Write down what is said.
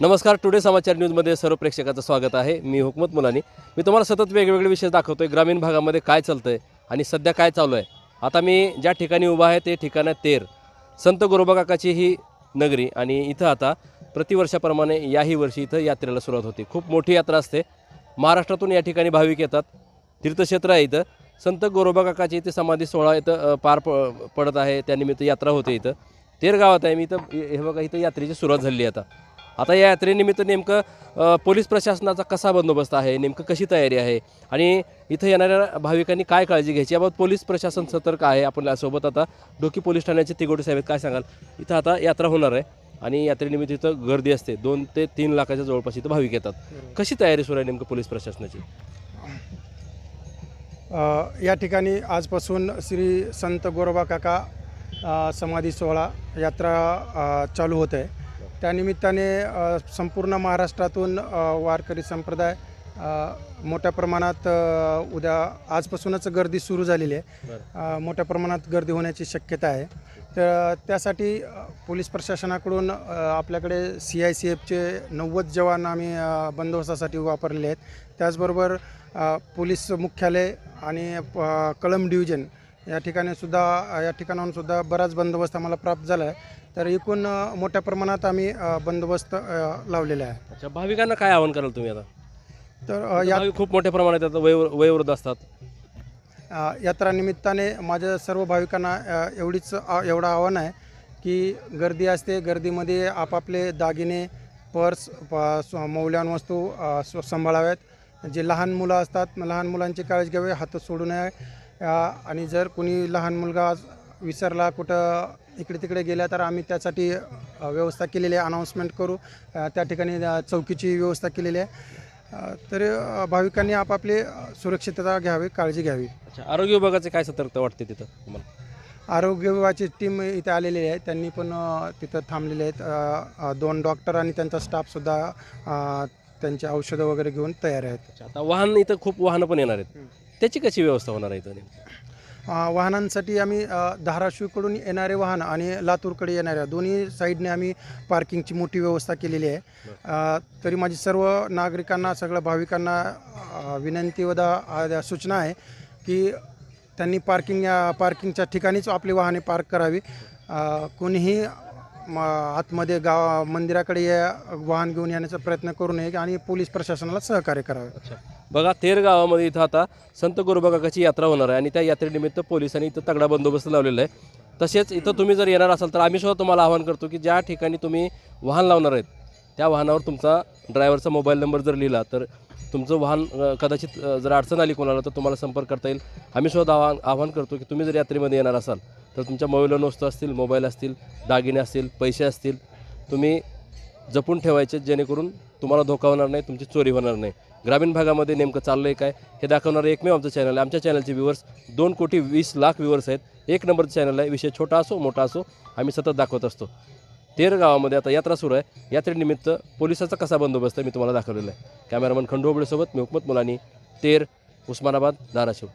नमस्कार टुडे समाचार न्यूजमध्ये सर्व प्रेक्षकाचं स्वागत आहे. मी हुकमत मुलानी. मी तुम्हाला सतत वेगवेगळे विषय दाखवतोय. ग्रामीण भागामध्ये काय चालतं आहे आणि सध्या काय चालू आहे? आता मी ज्या ठिकाणी उभा आहे ते ठिकाण आहे तेर. संत गोरोबा काकाची ही नगरी आणि इथं आता प्रतिवर्षाप्रमाणे याही वर्षी इथं यात्रेला सुरुवात होते. खूप मोठी यात्रा असते. महाराष्ट्रातून या ठिकाणी भाविक येतात. तीर्थक्षेत्र आहे इथं. संत गोरोबा काकाची इथे समाधी सोहळा इथं पार प पडत आहे. त्यानिमित्त यात्रा होते इथं. तेर गावात आहे. मी इथं हे बघा इथं यात्रेची सुरुवात झाली आहे आता. आता या यात्रेनिमित्त नेमकं पोलीस प्रशासनाचा कसा बंदोबस्त आहे? नेमकं कशी तयारी आहे? आणि इथं येणाऱ्या भाविकांनी काय काळजी घ्यायची? याबाबत पोलीस प्रशासन सतर्क आहे आपण सोबत आता. डोकी पोलीस ठाण्याचे तिगोटे साहेब काय सांगाल? इथं आता यात्रा होणार आहे आणि यात्रेनिमित्त इथं गर्दी असते. दोन ते तीन लाखाच्या जवळपास इथं भाविक येतात. कशी तयारी सुरू आहे नेमकं पोलीस प्रशासनाची? या ठिकाणी आजपासून श्री संत गोरोबा काका समाधी सोहळा यात्रा चालू होत आहे. त्यानिमित्ताने संपूर्ण महाराष्ट्रातून वारकरी संप्रदाय मोठ्या प्रमाणात उद्या आजपासूनच गर्दी सुरू झालेली आहे. मोठ्या प्रमाणात गर्दी होण्याची शक्यता आहे. तर त्यासाठी पोलीस प्रशासनाकडून आपल्याकडे सी आय सी एफचे नव्वद जवान आम्ही बंदोबस्तासाठी वापरलेले आहेत. त्याचबरोबर पोलीस मुख्यालय आणि प- कळंब डिव्हिजन या ठिकाणी सुद्धा या ठिकाणाहून सुद्धा बराच बंदोबस्त आम्हाला प्राप्त झाला आहे. तर एकूण अ, मोठ्या प्रमाणात आम्ही अ, बंदोबस्त अ, लावलेला आहे. अच्छा भाविकांना काय आवाहन कराल तुम्ही आता? तर अ, या भाविक खूप मोठ्या प्रमाणात आता वय वयोवृद्ध असतात. अ, यात्रानिमित्ताने माझ्या सर्व भाविकांना अ, एवढीच आ- एवढं आव्हान आहे की गर्दी असते. गर्दीमध्ये आपापले दागिने पर्स प- स- मौल्यवान वस्तू अ, स- सांभाळाव्यात. जे लहान मुलं असतात लहान मुलांची काळजी घ्यावी हात सोडू नये. आणि जर कोणी लहान मुलगा विसरला कुठं इकडे तिकडे गेला तर आम्ही त्यासाठी व्यवस्था केलेली आहे. अनाऊन्समेंट करू. त्या ठिकाणी चौकीची व्यवस्था केलेली आहे. तर भाविकांनी आपापली सुरक्षितता घ्यावी काळजी घ्यावी. अच्छा आरोग्य विभागाचे काय सतर्कता वाटते तिथं तुम्हाला? आरोग्य विभागाची टीम इथे आलेली आहे. त्यांनी पण तिथं थांबलेले आहेत. दोन डॉक्टर आणि त्यांचा स्टाफसुद्धा त्यांची औषधं वगैरे घेऊन तयार आहेत. अच्छा आता वाहन इथं खूप वाहनं पण येणार आहेत. त्याची कशी व्यवस्था होणार आहे इथं नेमकी? अ, वाहनांसाठी आम्ही अ, धाराशिवकडून येणारे वाहन आणि लातूरकडे येणाऱ्या दोन्ही साईडने आम्ही पार्किंगची मोठी व्यवस्था केलेली आहे. अ, तरी माझी सर्व नागरिकांना सगळ्या भाविकांना अ, विनंती व दा- आ- सूचना आहे की त्यांनी पार्किंग या पार्किंगच्या ठिकाणीच आपली वाहने पार्क करावी. अ, कोणीही म, आतमध्ये गाव मंदिराकडे या वाहन घेऊन येण्याचा प्रयत्न करू नये आणि पोलीस प्रशासनाला सहकार्य करावे. अच्छा. बघा तेर गावामध्ये इथं आता संत गुरुबा यात्रा होणार आहे आणि त्या यात्रेनिमित्त पोलिसांनी इथं तगडा बंदोबस्त लावलेला आहे. तसेच इथं तुम्ही जर येणार असाल तर आम्ही सुद्धा तुम्हाला आवाहन करतो की ज्या ठिकाणी तुम्ही वाहन लावणार आहेत त्या वाहनावर तुमचा ड्रायव्हरचा मोबाईल नंबर जर लिहिला तर तुमचं वाहन कदाचित जर अडचण आली कोणाला तर तुम्हाला संपर्क करता येईल. आम्ही सुद्धा आवाहन आवाहन करतो की तुम्ही जर यात्रेमध्ये येणार असाल तर तुमच्या मोबाईलवर वस्तू असतील मोबाईल असतील दागिने असतील पैसे असतील तुम्ही जपून ठेवायचे जेणेकरून तुम्हाला धोका होणार नाही तुमची चोरी होणार नाही. ग्रामीण भागामध्ये नेमकं चाललं आहे काय हे दाखवणारं एकमेव आमचं चॅनल आहे. आमच्या चॅनलचे व्ह्यूवर्स दोन कोटी वीस लाख व्ह्यूवर्स आहेत. एक नंबरचं चॅनल आहे विषय छोटा असो मोठा असो आम्ही सतत दाखवत असतो. तेर गावामध्ये आता यात्रा सुरू आहे. यात्रेनिमित्त पोलिसाचा कसा बंदोबस्त आहे मी तुम्हाला दाखवलेला आहे. कॅमेरामन खंडोबळेसोबत मी हुकमत मुलानी तेर उस्मानाबाद धाराशिव.